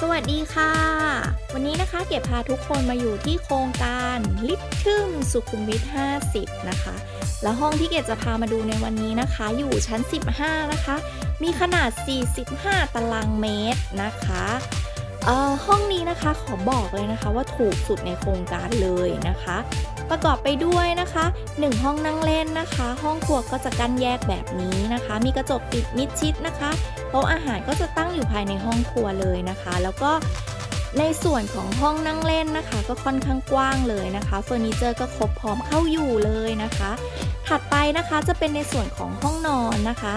สวัสดีค่ะ วันนี้นะคะเก็บพาทุกคนมาอยู่ที่โครงการลิฟทึมสุขุมวิท 50 นะคะ แล้วห้องที่เกดจะพามาดูในวันนี้นะคะ อยู่ชั้น 15 นะคะ มีขนาด 45 ตารางเมตรนะคะ ห้องนี้นะคะขอบอกเลยนะคะว่าถูกสุดในโครงการเลยนะคะ ประกอบไปด้วยนะคะ 1 ห้องนั่งเล่นนะคะ ห้องครัวก็จะกั้นแยกแบบนี้นะคะ มีกระจกปิดมิดชิดนะคะโต๊ะอาหารก็จะตั้งอยู่ภายในห้องครัวเลยนะคะ แล้วก็ในส่วนของห้องนั่งเล่นนะคะ ก็ค่อนข้างกว้างเลยนะคะเฟอร์นิเจอร์ก็ครบพร้อมเข้าอยู่เลยนะคะ ถัดไปนะคะจะเป็นในส่วนของห้องนอนนะคะ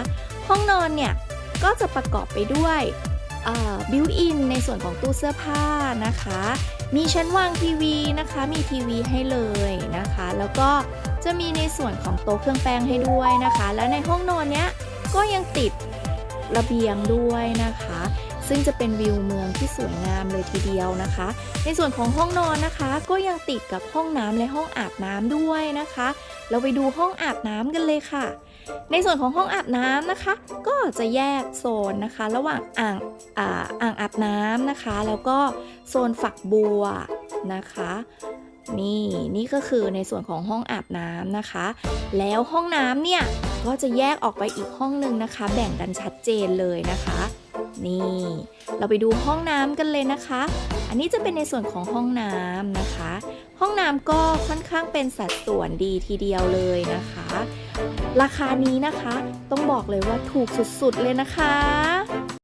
ห้องนอนเนี่ยก็จะประกอบไปด้วย บิวอินในส่วนของตู้เสื้อผ้านะคะ มีชั้นวางทีวีนะคะ มีทีวีให้เลยนะคะ แล้วก็จะมีในส่วนของโต๊ะเครื่องแป้งให้ด้วยนะคะ และในห้องนอนเนี้ยก็ยังติดระเบียงด้วยนะคะ ซึ่งจะเป็นวิวเมืองที่สวยงามเลยทีเดียวนะคะ ในส่วนของห้องนอนนะคะ ก็ยังติดกับห้องน้ำและห้องอาบน้ำด้วยนะคะ เราไปดูห้องอาบน้ำกันเลยค่ะ ในส่วนของห้องอาบน้ำนะคะ ก็จะแยกโซนนะคะ ระหว่างอ่างอ่างอาบน้ำนะคะ แล้วก็โซนฝักบัวนะคะนี่นี่ก็คือในส่วนของห้องอาบน้ำนะคะ แล้วห้องน้ำเนี่ยก็จะแยกออกไปอีกห้องหนึ่งนะคะ แบ่งกันชัดเจนเลยนะคะ นี่ เราไปดูห้องน้ำกันเลยนะคะ อันนี้จะเป็นในส่วนของห้องน้ำนะคะ ห้องน้ำก็ค่อนข้างเป็นสัดส่วนดีทีเดียวเลยนะคะ ราคานี้นะคะ ต้องบอกเลยว่าถูกสุดๆเลยนะคะ